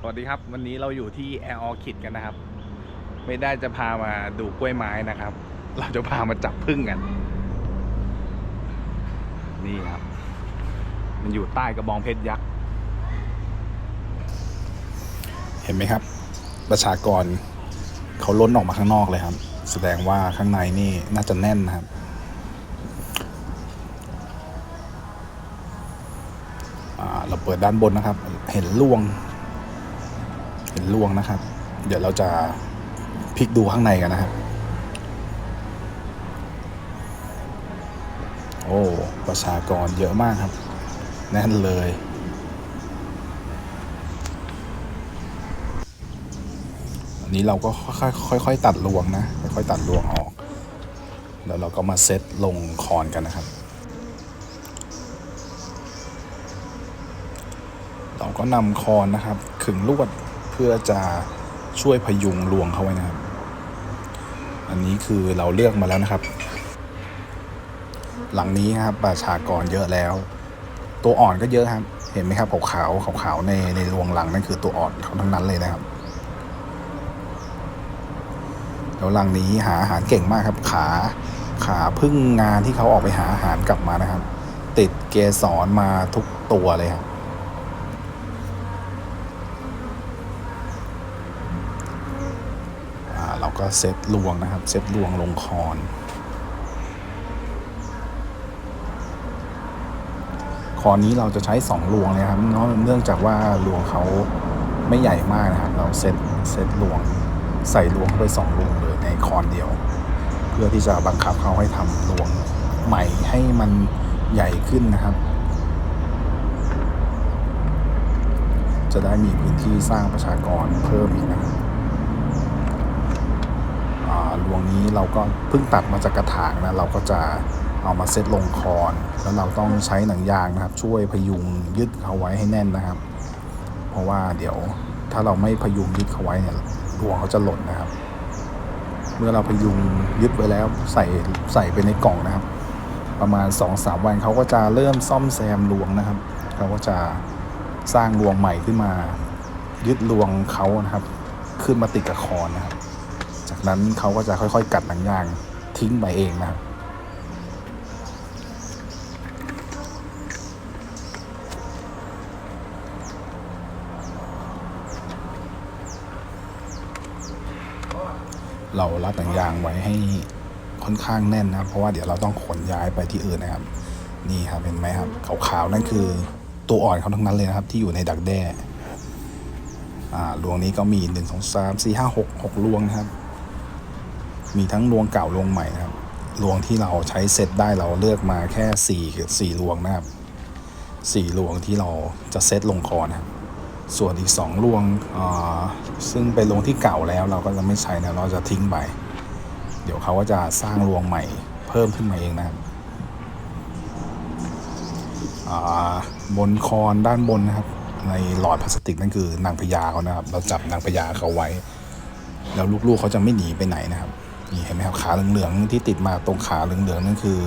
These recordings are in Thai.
สวัสดีครับ วันนี้เราอยู่ที่แอร์ออคิดกันนะครับ ไม่ได้จะพามาดูกล้วยไม้นะครับ เราจะพามาจับพึ่งกัน นี่ครับ มันอยู่ใต้กระบองเพชรยักษ์ เห็นไหมครับ ประชากรเขาล้นออกมาข้างนอกเลยครับ แสดงว่าข้างในนี่น่าจะแน่นนะครับเราเปิดด้านบนนะครับ เห็นลวง เห็นลวงนะครับ เดี๋ยวเราจะพลิกดูข้างในกันนะครับ โอ้ประชากรเยอะมากครับ แน่นเลย อันนี้เราก็ค่อยๆค่อยตัดรวงนะ ค่อยๆตัดรวงออก แล้วเราก็มาเซตลงคอนกันนะครับเราก็นำคอนนะครับขึงลวด พื่อจะช่วยพยุงรวงเขาไว้นะครับ อันนี้คือเราเลือกมาแล้วนะครับ หลังนี้ครับประชากรเยอะแล้ว ตัวอ่อนก็เยอะครับ เห็นไหมครับขาวขาวขาวขาวในในรวงหลังนั่นคือตัวอ่อนเขาทั้งนั้นเลยนะครับแล้วหลังนี้หาอาหารเก่งมากครับ ขาขาพึ่งงานที่เขาออกไปหาอาหารกลับมานะครับ ติดเกสรมาทุกตัวเลยครับ อ่า เราก็เซตลวงนะครับ เซตลวงลงคอน คอนนี้เราจะใช้สองลวงเลยครับเนาะเนื่องจากว่าลวงเขาไม่ใหญ่มากนะครับ เราเซตเซตลวงใส่ลวงเข้าไปสองลวงเลยในคอนเดียว เพื่อที่จะบังคับเขาให้ทำลวงใหม่ให้มันใหญ่ขึ้นนะครับ จะได้มีพื้นที่สร้างประชากรเพิ่มอีกนะครับ อ่าลวงนี้ เราก็เพิ่งตัดมาจากกระถางนะเราก็จะเอามาเซตลงคอน แล้วเราต้องใช้หนังยางนะครับ ช่วยพยุงยึดเขาไว้ให้แน่นนะครับ เพราะว่าเดี๋ยวถ้าเราไม่พยุงยึดเขาไว้เนี่ยลวงเขาจะหล่นนะครับ เมื่อเราพยุงยึดไว้แล้วใส่ใส่ไปในกล่องนะครับ ประมาณ2อสามวันเขาก็จะเริ่มซ่อมแซมรวงนะครับเขาก็จะสร้างรวงใหม่ขึ้นมา ยึดรวงเขานะครับ ขึ้นมาติดกับคอนนะครับ จากนั้นเขาก็จะค่อยๆ กัดหนังยางทิ้งไปเองนะครับเรารัดหนังยางไว้ให้ค่อนข้างแน่นนะครับเพราะว่าเดี๋ยวเราต้องขนย้ายไปที่อื่นนะครับ นี่ครับเห็นไหมครับขาวๆนั่นคือตัวอ่อนเขาทั้งนั้นเลยนะครับ ที่อยู่ในดักแด้อ่ารวงนี้ก็มีหนึ่งสองสามสี่ห้าหกหกรวงนะครับ มีทั้งรวงเก่ารวงใหม่นะครับรวงที่เราใช้เซตได้เราเลือกมาแค่สี่สี่รวงนะครับสี่รวงที่เราจะเซตลงคอนะครับส่วนอีกสองรวงอ่าซึ่งเป็นรวงที่เก่าแล้วเราก็จะไม่ใช้นะเราจะทิ้งไปเดี๋ยวเขาก็จะสร้างรวงใหม่เพิ่มขึ้นมาเองนะครับอ่าบนคอนด้านบนนะครับ ในหลอดพลาสติกนั่นคือนางพญาเขานะครับ เราจับนางพญาเขาไว้ แล้วลูกๆเขาจะไม่หนีไปไหนนะครับ นี่เห็นไหมครับขาเหลืองๆที่ติดมาตรงขาเหลืองๆนั่นคือ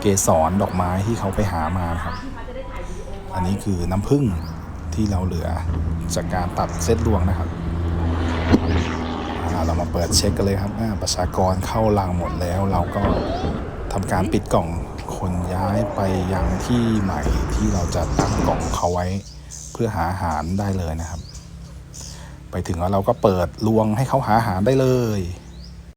เกสรดอกไม้ที่เขาไปหามานะครับ อันนี้คือน้ำผึ้งที่เราเหลือจากการตัดเซตรวงนะครับเรามาเปิดเช็คกันเลยครับอ่าประชากรเข้ารังหมดแล้ว เราก็ทำการปิดกล่องคนย้ายไปยังที่ใหม่ที่เราจะตั้งกล่องเขาไว้ เพื่อหาอาหารได้เลยนะครับ ไปถึงแล้วเราก็เปิดรวงให้เขาหาอาหารได้เลย